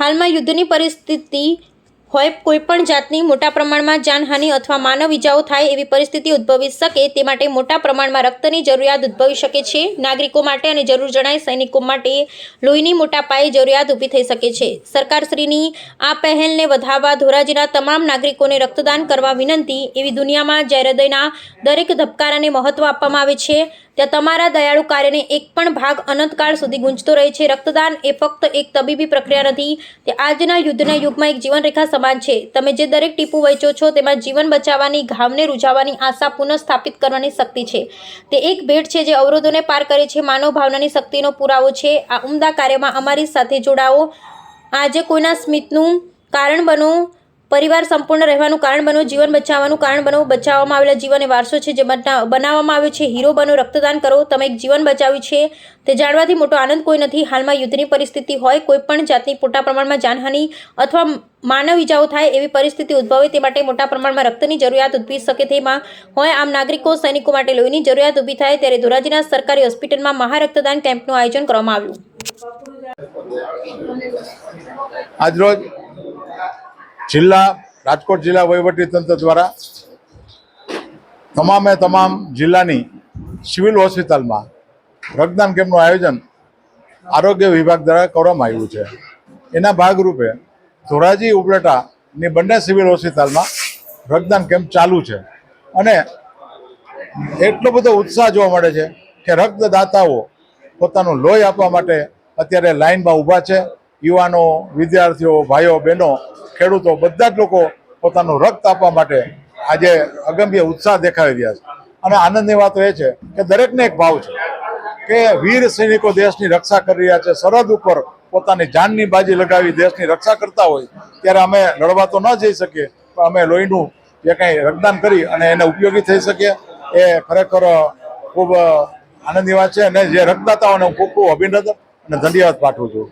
હાલમાં યુદ્ધની પરિસ્થિતિ હોય કોઈપણ જાતની મોટા પ્રમાણમાં જાનહાનિ અથવા માનવ ઇજાઓ થાય એવી પરિસ્થિતિ ઉદ્ભવી શકે તે માટે મોટા પ્રમાણમાં રક્તની જરૂરિયાત ઉદ્ભવી શકે છે. નાગરિકો માટે અને જરૂર જણાય સૈનિકો માટે લોહીની મોટા પાયે જરૂરિયાત ઊભી થઈ શકે છે. સરકારશ્રીની આ પહેલને વધાવવા ધોરાજીના તમામ નાગરિકોને રક્તદાન કરવા વિનંતી. એવી દુનિયામાં જે હૃદયના દરેક ધબકારાને મહત્વ આપવામાં આવે છે, ત્યાં તમારા દયાળુ કાર્યને એક પણ ભાગ અનંતકાળ સુધી ગુંજતો રહે છે. રક્તદાન એ ફક્ત એક તબીબી પ્રક્રિયા નથી, તે આજના યુદ્ધના યુગમાં એક જીવનરેખા સમાન છે. તમે જે દરેક ટીપું વહેંચો છો, તેમાં જીવન બચાવવાની, ઘાવને રૂઝાવવાની આશા પુનઃસ્થાપિત કરવાની શક્તિ છે. તે એક ભેટ છે જે અવરોધોને પાર કરે છે, માનવ ભાવનાની શક્તિનો પુરાવો છે. આ ઉમદા કાર્યમાં અમારી સાથે જોડાઓ. આજે કોઈના સ્મિતનું કારણ બનો પરિવાર સંપૂર્ણ રહેવાનું કારણ બનો જીવન બચાવવાનું કારણ બનો બચાવવામાં આવેલા જીવન એ વારસો છે જે બનાવવામાં આવ્યો છે. હીરો બનો, રક્તદાન કરો, તમે એક જીવન બચાવ્યું છે. તે જાણવાથી મોટો આનંદ કોઈ નથી. હાલમાં યુદ્ધની પરિસ્થિતિ હોય, કોઈ પણ જાતની મોટા પ્રમાણમાં જાનહાનિ અથવા માનવ ઇજાઓ થાય એવી પરિસ્થિતિ ઉદ્ભવે તે માટે મોટા પ્રમાણમાં રક્તની જરૂરિયાત ઉદ્ભવી શકે તેમાં હોય. આમ નાગરિકો, સૈનિકો માટે લોહીની જરૂરિયાત ઊભી થાય ત્યારે ધોરાજીના સરકારી હોસ્પિટલમાં મહારક્તદાન કેમ્પનું આયોજન કરવામાં આવ્યું. આજરોજ જિલ્લા, રાજકોટ જિલ્લા વહીવટી તંત્ર દ્વારા તમામે તમામ જિલ્લાની સિવિલ હોસ્પિટલમાં રક્તદાન કેમ્પનું આયોજન આરોગ્ય વિભાગ દ્વારા કરવામાં આવ્યું છે. એના ભાગરૂપે ધોરાજી ઉપલેટાની બંને સિવિલ હોસ્પિટલમાં રક્તદાન કેમ્પ ચાલુ છે અને એટલો બધો ઉત્સાહ જોવા મળે છે કે રક્તદાતાઓ પોતાનું લોહી આપવા માટે અત્યારે લાઇનમાં ઊભા છે. યુવાનો, વિદ્યાર્થીઓ, ભાઈઓ, બહેનો, ખેડૂતો, બધા જ લોકો પોતાનું રક્ત આપવા માટે આજે અગમ્ય ઉત્સાહ દેખાડી રહ્યા છે. અને આનંદની વાત એ છે કે દરેકને એક ભાવ છે કે વીર સૈનિકો દેશની રક્ષા કરી રહ્યા છે. સરહદ ઉપર પોતાની જાનની બાજી લગાવી દેશની રક્ષા કરતા હોય ત્યારે અમે લડવા તો ન જઈ શકીએ, પણ અમે લોહીનું જે કંઈ રક્તદાન કરી અને એને ઉપયોગી થઈ શકીએ. એ ખરેખર ખૂબ આનંદની વાત છે અને જે રક્તદાતાઓને હું ખૂબ ખૂબ અભિનંદન અને ધન્યવાદ પાઠવું છું.